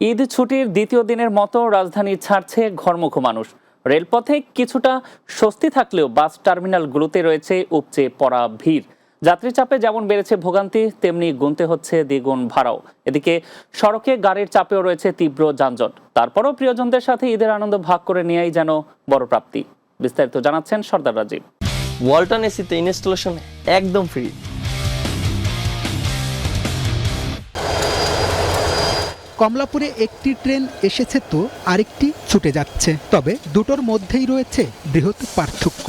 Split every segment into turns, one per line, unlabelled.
ঈদ ছুটির দ্বিতীয় দিনের মতো রাজধানী ছাড়ছে ঘরমুখ মানুষ। রেলপথে কিছুটা স্বস্তি থাকলেও বাস টার্মিনালগুলোতে রয়েছে উপচে পড়া ভিড়। যাত্রী চাপে যেমন বেড়েছে ভোগান্তি, তেমনি গুনতে হচ্ছে দ্বিগুণ ভাড়াও। এদিকে সড়কে গাড়ির চাপেও রয়েছে তীব্র যানজট। তারপরও প্রিয়জনদের সাথে ঈদের আনন্দ ভাগ করে নেওয়াই যেন বড় প্রাপ্তি। বিস্তারিত জানাচ্ছেন সর্দার রাজীব।
ওয়ালটন এসিতে ইনস্টলেশন একদম ফ্রি।
কমলাপুরে একটি ট্রেন এসেছে তো আরেকটি ছুটে যাচ্ছে। তবে দুটোর মধ্যেই রয়েছে বৃহৎ পার্থক্য।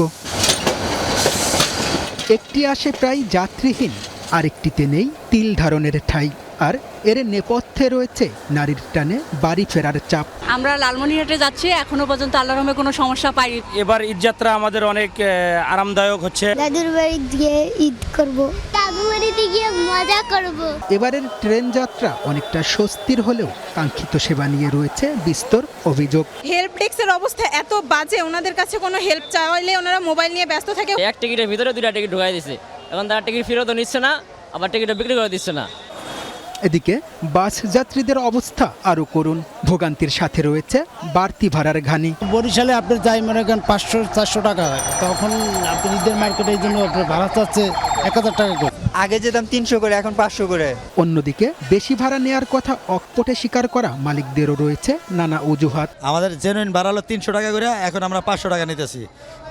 একটি আসে প্রায় যাত্রীহীন আরেকটিতে নেই তিল ধারণের ঠাই। আর এর নেপথ্যে রয়েছে নারীর টানে বাড়ি ফেরার চাপ।
আমরা লালমনিরহাটে যাচ্ছি এখনও পর্যন্ত আল্লাহর রহমে কোনো সমস্যা পাইনি।
এবার ঈদযাত্রা আমাদের অনেক আরামদায়ক হচ্ছে।
দাদুর বাড়ি গিয়ে ঈদ করব। দাদু বাড়িতে গিয়ে মজা করব।
এবারের ট্রেন যাত্রা অনেকটা স্বস্তির হলেও কাঙ্ক্ষিত সেবা নিয়ে রয়েছে বিস্তর অভিযোগ।
হেল্প ডেস্কের অবস্থা এত বাজে ওনাদের কাছে কোনো হেল্প চাইলে ওনারা মোবাইল নিয়ে ব্যস্ত থাকে।
এক টিকিটের ভিতরে দুইটা টিকিট ঢুকাই দিছে। এখন তারা টিকিট ফেরতও নিচ্ছে না আবার টিকিটও বিক্রি করে দিচ্ছে না।
এদিকে বাস যাত্রীদের অবস্থা আরও করুন। ভোগান্তির সাথে রয়েছে বাড়তি ভাড়ার ঘানি।
বরিশালে আপনার যাই মনে করেন পাঁচশো চারশো টাকা হয়। তখন আপনি ঈদের মার্কেটের এই জন্য আপনার ভাড়া চাচ্ছে এক হাজার টাকা করে।
আগে যেতাম তিনশো করে এখন পাঁচশো করে।
অন্যদিকে বেশি ভাড়া নেয়ার কথা অকপটে স্বীকার করা মালিকদেরও রয়েছে নানা অজুহাত।
আমাদের জেনুইন ভাড়া হলো তিনশো টাকা করে এখন আমরা পাঁচশো টাকা নিতেছি।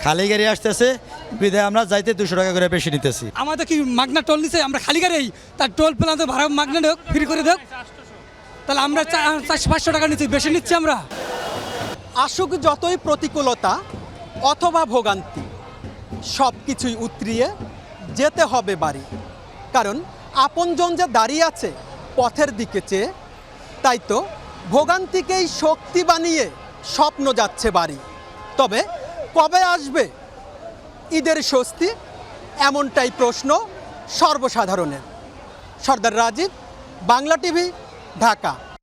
খালি গাড়ি আসতেছে বিধায় আমরা যাইতে দুশো টাকা করে বেশি নিতেছি।
আমাদের কি মাগনা টোল নিছে? আমরা খালি গাড়ি তার টোল প্লান্তে ভাড়া মাগনা হোক ফ্রি করে দেখ তাহলে আমরা চারশো পাঁচশো টাকা নিচ্ছি বেশি নিচ্ছি আমরা।
আসুক যতই প্রতিকূলতা অথবা ভোগান্তি সব কিছুই উতরিয়ে যেতে হবে বাড়ি। কারণ আপনজন যে দাঁড়িয়ে আছে পথের দিকে চেয়ে, তাই তো ভোগান্তিকেই শক্তি বানিয়ে স্বপ্ন যাচ্ছে বাড়ি। তবে কবে আসবে ঈদের স্বস্তি? এমনটাই প্রশ্ন সর্বসাধারণের। সর্দার রাজীব, বাংলা টিভি, ঢাকা।